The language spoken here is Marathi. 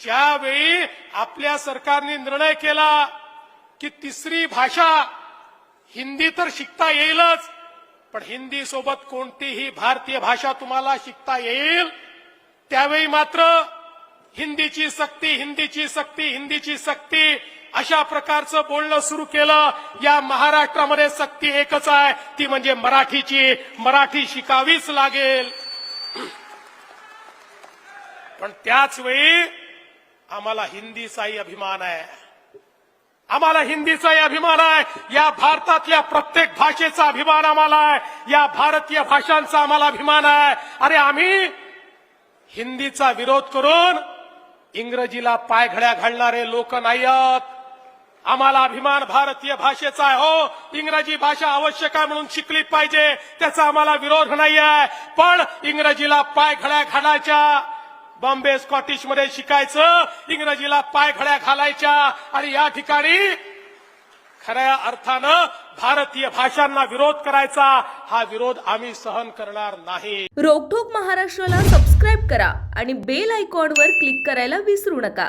ज्यावेळी आपल्या सरकारने निर्णय केला की तिसरी भाषा हिंदी तर शिकता येईलच पण हिंदी सोबत कोणतीही भारतीय भाषा तुम्हाला शिकता येईल त्यावेळी मात्र हिंदीची सक्ती हिंदीची सक्ती हिंदीची सक्ती अशा प्रकारचं बोलणं सुरू केलं. या महाराष्ट्रामध्ये सक्ती एकच आहे ती म्हणजे मराठीची. मराठी शिकावीच लागेल. पण त्याच वेळी आम्हाला हिंदीचाही अभिमान आहे. आम्हाला हिंदीचाही अभिमान आहे. या भारतातल्या प्रत्येक भाषेचा अभिमान आम्हाला आहे. या भारतीय भाषांचा आम्हाला अभिमान आहे. अरे आम्ही हिंदीचा विरोध करून इंग्रजीला पायघड्या घालणारे लोक नाही आहोत आम्हाला अभिमान भारतीय भाषेचा आहे हो. इंग्रजी भाषा आवश्यक आहे म्हणून शिकली पाहिजे. त्याचा आम्हाला विरोध नाही आहे पण इंग्रजीला पायघड्या घालायच्या बॉम्बे स्कॉटिशमध्ये शिकायचं. इंग्रजीला पायघड्या घालायच्या. आणि या ठिकाणी खऱ्या अर्थानं भारतीय भाषांना विरोध करायचा. हा विरोध आम्ही सहन करणार नाही. रोकठोक महाराष्ट्राला सबस्क्राईब करा आणि बेल आयकॉनवर क्लिक करायला विसरू नका.